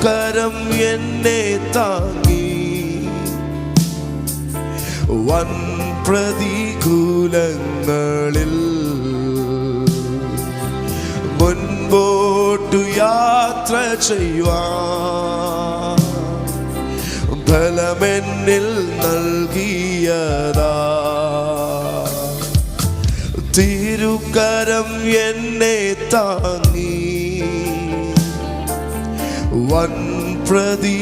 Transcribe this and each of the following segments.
തിരുക്കരം എന്നെ താങ്ങി. വൻ പ്രതികൂലങ്ങളിൽ മുൻപോട്ടു യാത്ര ചെയ്യുവാൻ ഫലമെന്നിൽ നൽകിയതാ. തിരുക്കരം എന്നെ താങ്ങി. വൻ പ്രതികൂലങ്ങളിൽ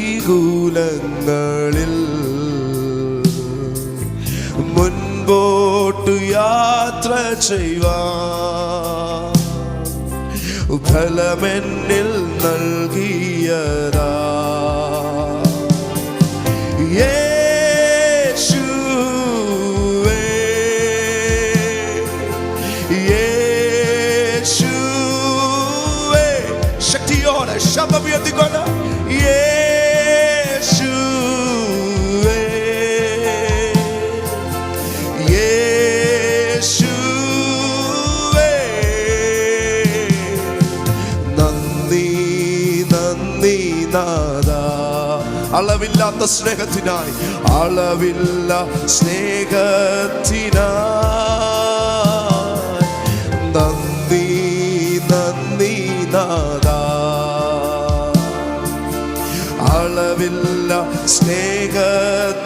മുൻപോട്ടു യാത്ര ചെയ്യുവാൻ ഫലമെന്നിൽ നൽകിയതാ. ശബ്ദം ഉയർത്തിക്കൊണ്ട് നന്ദി നാദ അളവില്ലാത്ത സ്നേഹത്തിനായി അളവില്ല സ്നേഹത്തിനായി. നന്ദി നന്ദി നാദ അളവില്ല സ്നേഹത്തിനായി